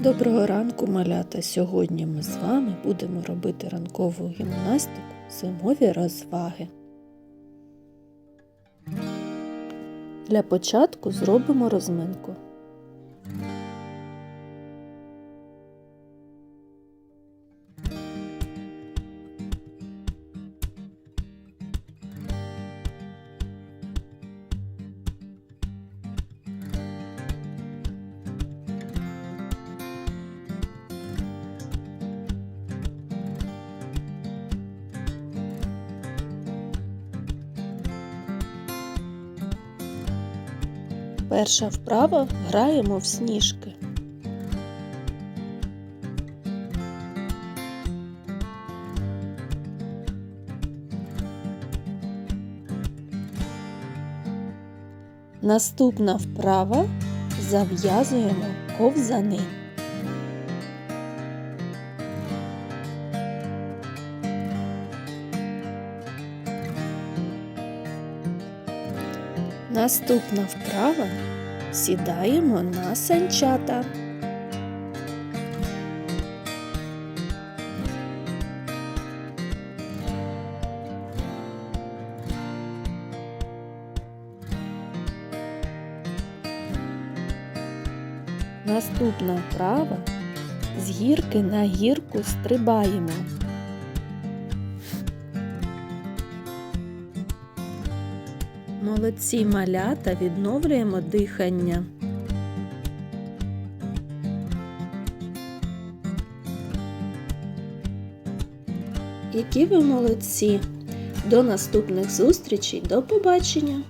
Доброго ранку, малята! Сьогодні ми з вами будемо робити ранкову гімнастику зимові розваги. Для початку зробимо розминку. Перша вправа граємо в сніжки. Наступна вправа зав'язуємо ковзани. Наступна вправа сідаємо на санчата. Наступна вправа з гірки на гірку стрибаємо. Молодці малята відновлюємо дихання. Які ви молодці! До наступних зустрічей, до побачення!